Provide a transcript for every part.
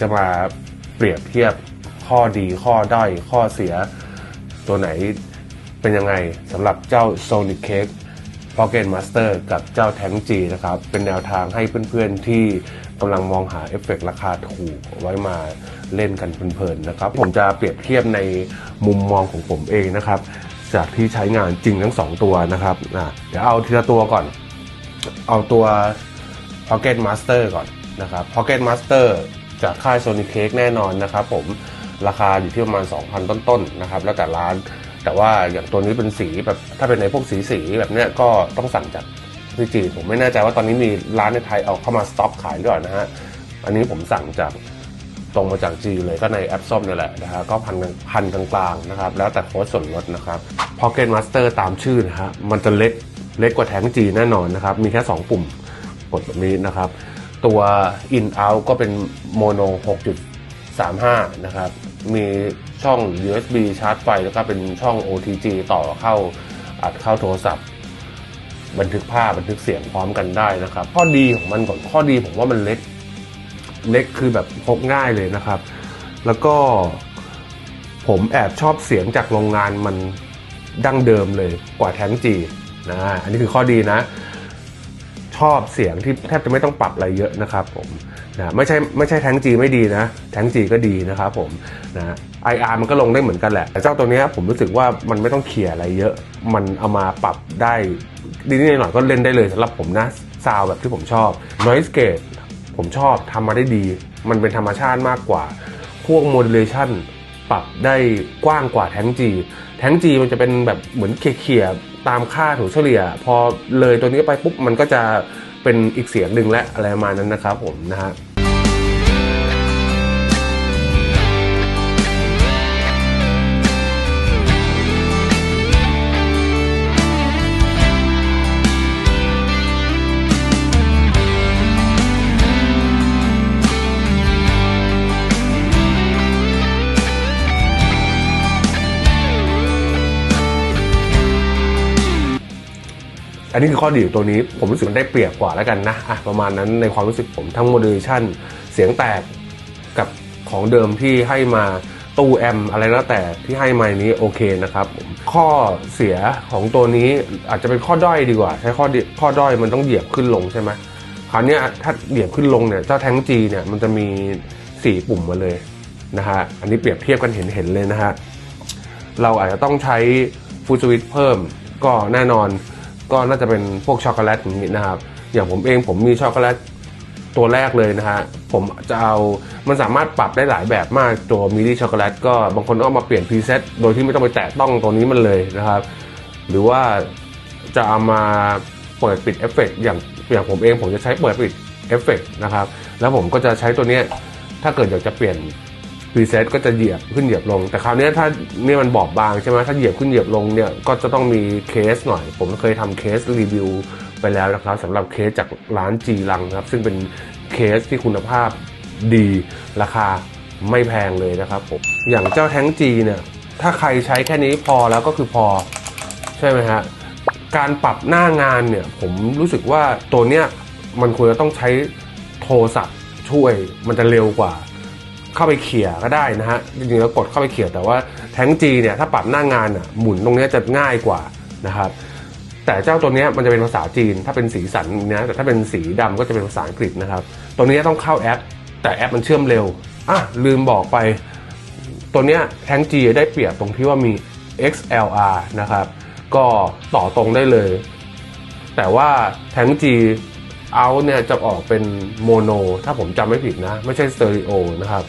จะมาเปรียบเทียบข้อดีข้อด้อยข้อเสีย ตัวไหนเป็นยังไงสำหรับเจ้า Sonic Cake Pocket Master กับเจ้า Tank G นะครับ เป็นแนวทางให้เพื่อนๆที่กำลังมองหาเอฟเฟกต์ราคาถูกไว้มาเล่นกันเพลินๆนะครับ ผมจะเปรียบเทียบในมุมมองของผมเองนะครับ จากที่ใช้งานจริงทั้งสองตัวนะครับอะเดี๋ยวเอาทีละตัวก่อน เอาตัว Pocket Master ก่อนนะครับ Pocket Master จากค่าย Sony Cake แน่นอนนะครับผมราคาอยู่ที่ประมาณ 2,000 ต้นๆนะครับแล้วแต่ร้าน แต่ว่าอย่างตัวนี้เป็นสีแบบถ้าเป็นในพวกสีสีๆแบบเนี้ยก็ต้องสั่งจากที่จีนผมไม่แน่ใจว่าตอนนี้มีร้านในไทยเอาเข้ามาสต็อกขายด้วยนะฮะอันนี้ผมสั่งจากตรงมาจากจีนเลยก็ในแอปส้มนี่แหละนะฮะก็พันพันกลางๆนะครับแล้วแต่โค้ดส่วนลดนะครับ Pocket Master ตามชื่อนะฮะมันจะเล็กเล็กกว่าแท้งจีแน่นอนนะครับมีแค่ 2 ปุ่มกดแบบนี้นะครับ ตัว in out ก็เป็นโมโน 6.35 นะครับ มีช่อง USB ชาร์จไฟ แล้วก็เป็นช่อง OTG ต่อเข้าอัดเข้าโทรศัพท์ บันทึกภาพบันทึกเสียงพร้อมกันได้นะครับ ข้อดีของมันก่อนข้อดีผมว่ามันเล็ก เล็กคือแบบพกง่ายเลยนะครับ แล้วก็ผมแอบชอบเสียงจากโรงงานมันดั้งเดิมเลยกว่าแท้งจีนะอันนี้คือข้อดีนะ ชอบเสียงที่แทบจะไม่ต้องปรับอะไรเยอะนะครับผมนะไม่ใช่ไม่ใช่แท้งจีไม่ดีนะ แท้งจีก็ดีนะครับผมนะไออาร์มันก็ลงได้เหมือนกันแหละ แต่เจ้าตัวเนี้ยผมรู้สึกว่ามันไม่ต้องเขี่ยอะไรเยอะ มันเอามาปรับได้นิดหน่อยก็เล่นได้เลยสำหรับผมนะซาวแบบที่ผมชอบ noise gate ผมชอบทำมาได้ดี มันเป็นธรรมชาติมากกว่า พวก modulation ปรับได้กว้างกว่าแท้งจีแท้งจีมันจะเป็นแบบเหมือนเขี่ยๆ ตามค่าถูเฉลี่ย พอเลยตัวนี้ไปปุ๊บมันก็จะเป็นอีกเสียงหนึ่งและอะไรประมาณนั้นนะครับผมนะฮะ นนี้คือข้อดีของตัวนี้ ผมรู้สึกมันได้เปรียบกว่าแล้วกันนะอะประมาณนั้นในความรู้สึกผมทั้งโมเดลชั่นเสียงแตกกับของเดิมที่ให้มาตู้แอมอะไรแล้วแต่ที่ให้มานี้โอเคนะครับ ข้อเสียของตัวนี้อาจจะเป็นข้อด้อยดีกว่า ใช้ข้อดีข้อด้อยมันต้องเหยียบขึ้นลงใช่ไหมคราวนี้ถ้าเหยียบขึ้นลงเนี่ยเจ้าแท้งจีเนี่ยมันจะมีสี่ปุ่มมาเลยนะฮะอันนี้เปรียบเทียบกันเห็นเห็นเลยนะฮะเราอาจจะต้องใช้ฟูสวิตเพิ่มก็แน่นอน ก็น่าจะเป็นพวกช็อกโกแลตอย่างนี้นะครับ อย่างผมเองผมมีช็อกโกแลตตัวแรกเลยนะฮะผมจะเอามันสามารถปรับได้หลายแบบมากตัวมิลี่ช็อกโกแลตก็บางคนก็เอามาเปลี่ยนพรีเซ็ตโดยที่ไม่ต้องไปแตะต้องตัวนี้มันเลยนะครับ หรือว่าจะเอามาเปิดปิดเอฟเฟกต์อย่างอย่างผมเองผมจะใช้เปิดปิดเอฟเฟกต์นะครับ แล้วผมก็จะใช้ตัวนี้ถ้าเกิดอยากจะเปลี่ยน รีเซ็ตก็จะเหยียบขึ้นเหยียบลง แต่คราวนี้ถ้าเนี่ยมันบอบบางใช่ไหมถ้าเหยียบขึ้นเหยียบลงเนี่ยก็จะต้องมีเคสหน่อย ผมเคยทำเคสรีวิวไปแล้วนะครับสำหรับเคสจากร้านจีรังนะครับ ซึ่งเป็นเคสที่คุณภาพดีราคาไม่แพงเลยนะครับผมอย่างเจ้าแท้งจีเนี่ยถ้าใครใช้แค่นี้พอแล้วก็คือพอใช่ไหมฮะการปรับหน้างานเนี่ยผมรู้สึกว่าตัวเนี้ยมันควรจะต้องใช้โทรศัพท์ช่วยมันจะเร็วกว่า เข้าไปเขี่ยก็ได้นะฮะจริงๆแล้วกดเข้าไปเขี่ยแต่ว่าแท้งจีเนี่ยถ้าปรับหน้างานอะหมุนตรงนี้จะง่ายกว่านะครับแต่เจ้าตัวนี้มันจะเป็นภาษาจีน ถ้าเป็นสีสันนี้ยแต่ถ้าเป็นสีดำก็จะเป็นภาษาอังกฤษนะครับ ตัวนี้ต้องเข้าแอป แต่แอปมันเชื่อมเร็วอะลืมบอกไป ตัวเนี้ยแท้ง G ได้เปรียบตรงที่ว่ามี XLR นะครับ ก็ต่อตรงได้เลย แต่ว่าแท้ง G เอาเนี่ยจะออกเป็นโมโน ถ้าผมจำไม่ผิดนะ ไม่ใช่สเตอริโอนะครับ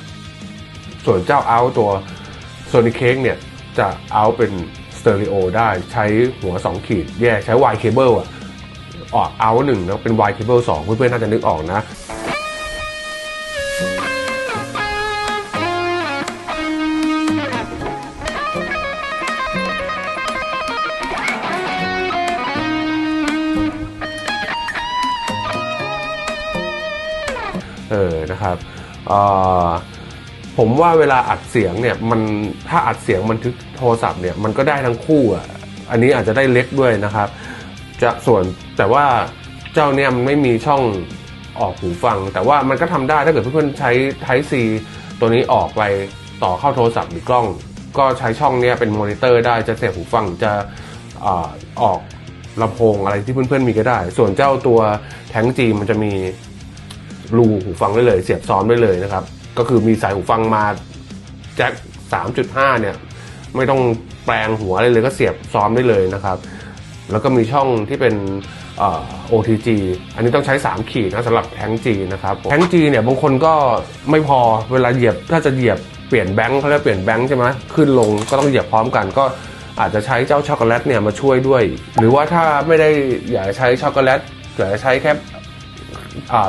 ส่วนเจ้าเอาตัว Sony Cake เนี่ยจะเอาเป็นสเตอริโอได้ใช้หัว 2 ขีดแยกใช้ Y cable อะออกเอาหนึ่งแล้วเป็น Y cable 2 เพื่อนๆน่าจะนึกออกนะเออนะครับอ่อ ผมว่าเวลาอัดเสียงเนี่ยมันถ้าอัดเสียงบันทึกโทรศัพท์เนี่ยมันก็ได้ทั้งคู่อะอันนี้อาจจะได้เล็กด้วยนะครับ จะส่วนแต่ว่าเจ้าเนี่ยมันไม่มีช่องออกหูฟัง แต่ว่ามันก็ทำได้ถ้าเกิดเพื่อนๆใช้ Type C ตัวนี้ออกไปต่อเข้าโทรศัพท์หรือกล้อง ก็ใช้ช่องเนี้ยเป็นมอนิเตอร์ได้จะเสียบหูฟังจะอออกลำโพงอะไรที่เพื่อนๆมีก็ได้ ส่วนเจ้าตัวแทงจีมันจะมีรูหูฟังได้เลย เสียบซ้อมได้เลยนะครับ ก็คือมีสายหูฟังมาแจ็ค3.5 เนี่ย ไม่ต้องแปลงหัวอะไรเลยก็เสียบซ้อมได้เลยนะครับ แล้วก็มีช่องที่เป็น OTG อันนี้ต้องใช้ 3 ขีดนะสำหรับแทงจีนะครับแทงจีเนี่ยบางคนก็ไม่พอเวลาเหยียบถ้าจะเหยียบเปลี่ยนแบงค์เขาเรียกเปลี่ยนแบงค์ใช่ไหมขึ้นลงก็ต้องเหยียบพร้อมกันก็อาจจะใช้เจ้าช็อกโกแลตเนี่ยมาช่วยด้วย หรือว่าถ้าไม่ได้อยากใช้ช็อกโกแลตอยากใช้แค่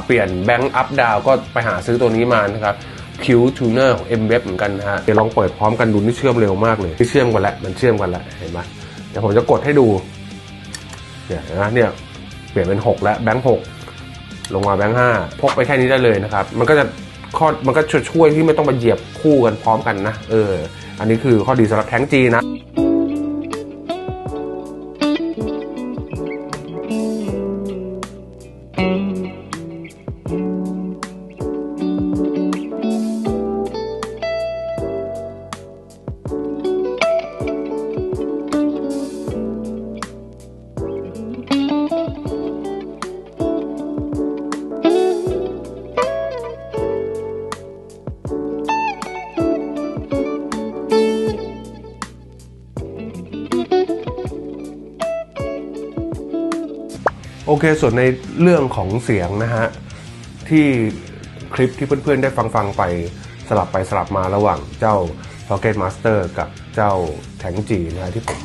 เปลี่ยนแบงค์อัพดาวก็ไปหาซื้อตัวนี้มานะครับ คิวทูเนอร์ของ M Web เหมือนกันนะฮะเดี๋ยวลองเปิดพร้อมกันดูนี่เชื่อมเร็วมากเลยที่เชื่อมกันแล้วมันเชื่อมกันแล้วเห็นไหมเดี๋ยวผมจะกดให้ดูเนี่ยนะเนี่ยเปลี่ยนเป็น 6 แล้วแบงค์6ลงมาแบงค์5พกไปแค่นี้ได้เลยนะครับ มันก็จะข้อมันก็ช่วยที่ไม่ต้องมาเหยียบคู่กันพร้อมกันนะเอออันนี้คือข้อดีสำหรับแท้งจีนะ โอเค ส่วนในเรื่องของเสียงนะฮะ ที่คลิปที่เพื่อนๆได้ฟังฟังๆไปสลับไปสลับมาระหว่างเจ้า Pocket Master กับเจ้าแทงจีนะฮะที่ผม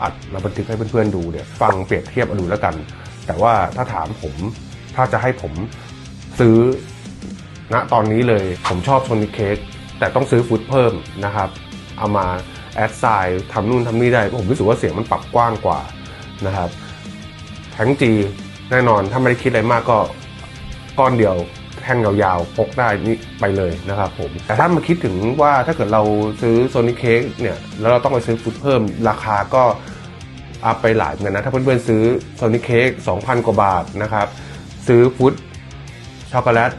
อัดแล้วบันทึกให้เพื่อนๆดูเนี่ยฟังเปรียบเทียบเอาดูแล้วกัน แต่ว่าถ้าถามผมถ้าจะให้ผมซื้อณตอนนี้เลยผมชอบโซนิเค้กแต่ต้องซื้อฟุตเพิ่มนะครับ เอามาแอดไซน์ทำนู่นทำนี่ได้เพราะผมรู้สึกว่าเสียงมันปรับกว้างกว่านะครับ แทงจีแน่นอนถ้าไม่ได้คิดอะไรมากก็ก้อนเดียวแท่งยาวๆพกได้นี่ไปเลยนะครับผม แต่ถ้ามาคิดถึงว่าถ้าเกิดเราซื้อโซนิเค้กเนี่ยแล้วเราต้องไปซื้อฟุตเพิ่มราคาก็อัพไปหลายเหมือนกันนะ ถ้าเพื่อนๆซื้อโซนิเค้ก2,000 กว่าบาทนะครับ ซื้อฟุตช็อกโกแลต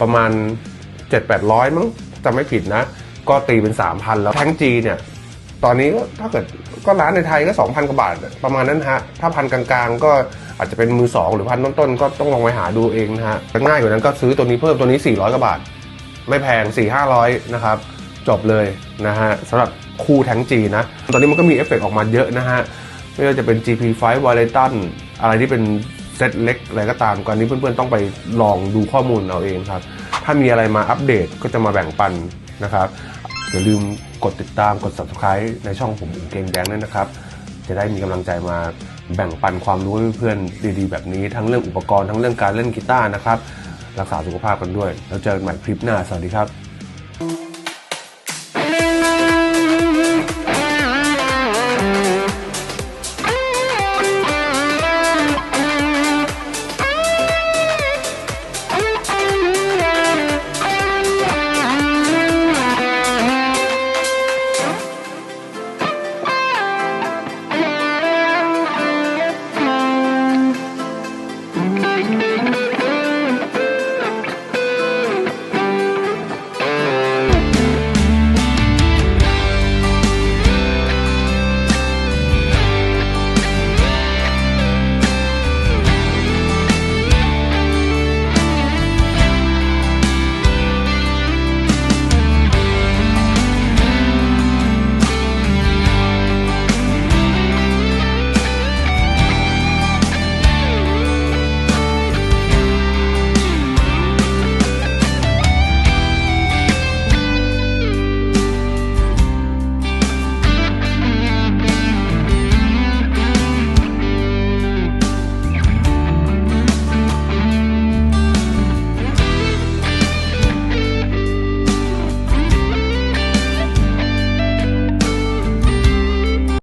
ประมาณ 7-800มั้งจำไม่ผิดนะ ก็ตีเป็น 3,000 แล้วแท้งจีเนี่ย ตอนนี้ก็ถ้าเกิดก็ร้านในไทยก็ 2,000 กว่าบาท ประมาณนั้นฮะ ถ้าพันกลางๆ ก็อาจจะเป็นมือ 2 หรือพันต้นๆ ก็ต้องลองไปหาดูเองนะฮะง่ายกว่านั้นก็ซื้อตัวนี้เพิ่มตัวนี้ 400 กว่าบาท ไม่แพง 4-500 นะครับ จบเลยนะฮะสำหรับคู่แทงจีนะ ตอนนี้มันก็มีเอฟเฟกต์ออกมาเยอะนะฮะ ไม่ว่าจะเป็น GP5 v a l e t o n อะไรที่เป็นเซตเล็กอะไรก็ตามก่อนนี้เพื่อนๆต้องไปลองดูข้อมูลเอาเองครับ ถ้ามีอะไรมาอัปเดตก็จะมาแบ่งปันนะครับอย่าลืม กดติดตามกด subscribe ในช่องผมอูเกงแดงด้วยนะครับ จะได้มีกำลังใจมาแบ่งปันความรู้ให้เพื่อนดีๆ แบบนี้ทั้งเรื่องอุปกรณ์ทั้งเรื่องการเล่นกีตาร์นะครับ รักษาสุขภาพกันด้วย แล้วเจอกันใหม่คลิปหน้า สวัสดีครับ